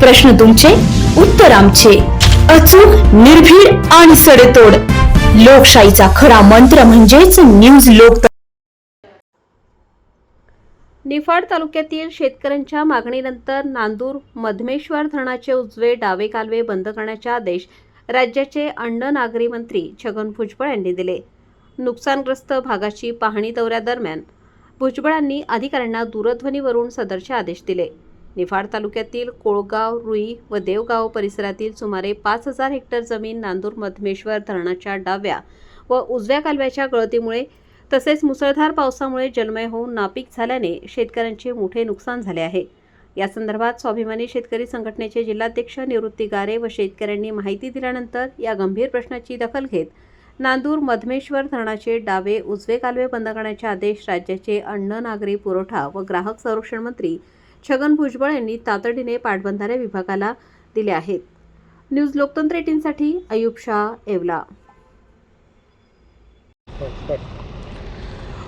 प्रश्न तुमचे उत्तर आमचे. अचूक निर्भीड आणि सडेतोड. लोकशाहीचा खरा मंत्र म्हणजेच न्यूज लोक निफाड तालुक्यातील शेतकऱ्यांच्या मागणीनंतर नांदूर मधमेश्वर धरणाचे उजवे डावे कालवे बंद करण्याचे आदेश राज्याचे अन्न नागरी मंत्री छगन भुजबळ यांनी दिले. नुकसानग्रस्त भागाची पाहणी दौऱ्यादरम्यान भुजबळांनी अधिकाऱ्यांना दूरध्वनीवरून सदरचे आदेश दिले. निफाड तालुक्यातील कोळगाव रुई व देवगाव परिसरातील सुमारे पाच हजार हेक्टर जमीन नांदूर मधमेश्वर धरणाच्या डाव्या व उजव्या कालव्याच्या गळतीमुळे तसेच मुसळधार पावसामुळे जन्मय होऊन नापीक झाल्याने शेतकऱ्यांचे मोठे नुकसान झाले आहे. या संदर्भात स्वाभिमानी शेतकरी संघटनेचे जिल्हाध्यक्ष निवृत्ती गारे व शेतकऱ्यांनी माहिती दिल्यानंतर या गंभीर प्रश्नाची दखल घेत नांदूर मधमेश्वर धरणाचे डावे उजवे कालवे बंद करण्याचे आदेश राज्याचे अन्न नागरी पुरवठा व ग्राहक संरक्षण मंत्री छगन भुजबळ यांनी तातडीने पाटबंधारे विभागाला दिले आहेत. न्यूज लोकतंत्र एटीनसाठी अयुब शाह येवला.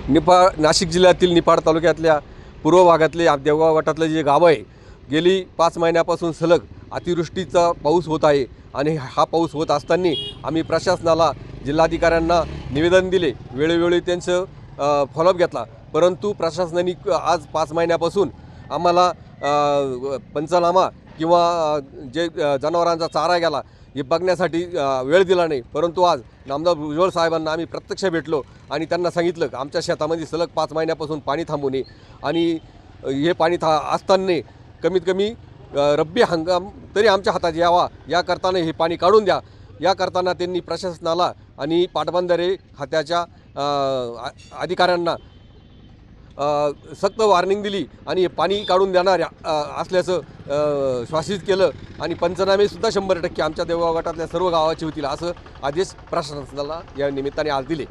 निफाड नाशिक जिल्ह्यातील निपाड तालुक्यातल्या पूर्व भागातले देवगाव गटातले जे गाव आहे गेली पाच महिन्यापासून सलग अतिवृष्टीचा पाऊस होत आहे आणि हा पाऊस होत असताना आम्ही प्रशासनाला जिल्हाधिकाऱ्यांना निवेदन दिले. वेळोवेळी त्यांचं फॉलोअप घेतला. परंतु प्रशासनाने आज पाच महिन्यापासून आम्हाला पंचनामा किंवा जे जनावरांचा चारा गेला हे बघण्यासाठी वेळ दिला नाही. परंतु आज नामदार भुजबळ साहेबांना आम्ही प्रत्यक्ष भेटलो आणि त्यांना सांगितलं की आमच्या शेतामध्ये सलग पाच महिन्यापासून पाणी थांबू नये आणि हे पाणी था असताना कमीत कमी रब्बी हंगाम तरी आमच्या हातात यावा. या करताना हे पाणी काढून द्या. या करताना त्यांनी प्रशासनाला आणि पाटबंधारे खात्याच्या अधिकाऱ्यांना सक्त वॉर्निंग दिली आणि पाणी काढून देणाऱ्या असल्याचं श्वासित केलं आणि पंचनामेसुद्धा शंभर टक्के आमच्या देवगाव गटातल्या सर्व गावाचे होतील असं आदेश प्रशासनाला या निमित्ताने आज दिले.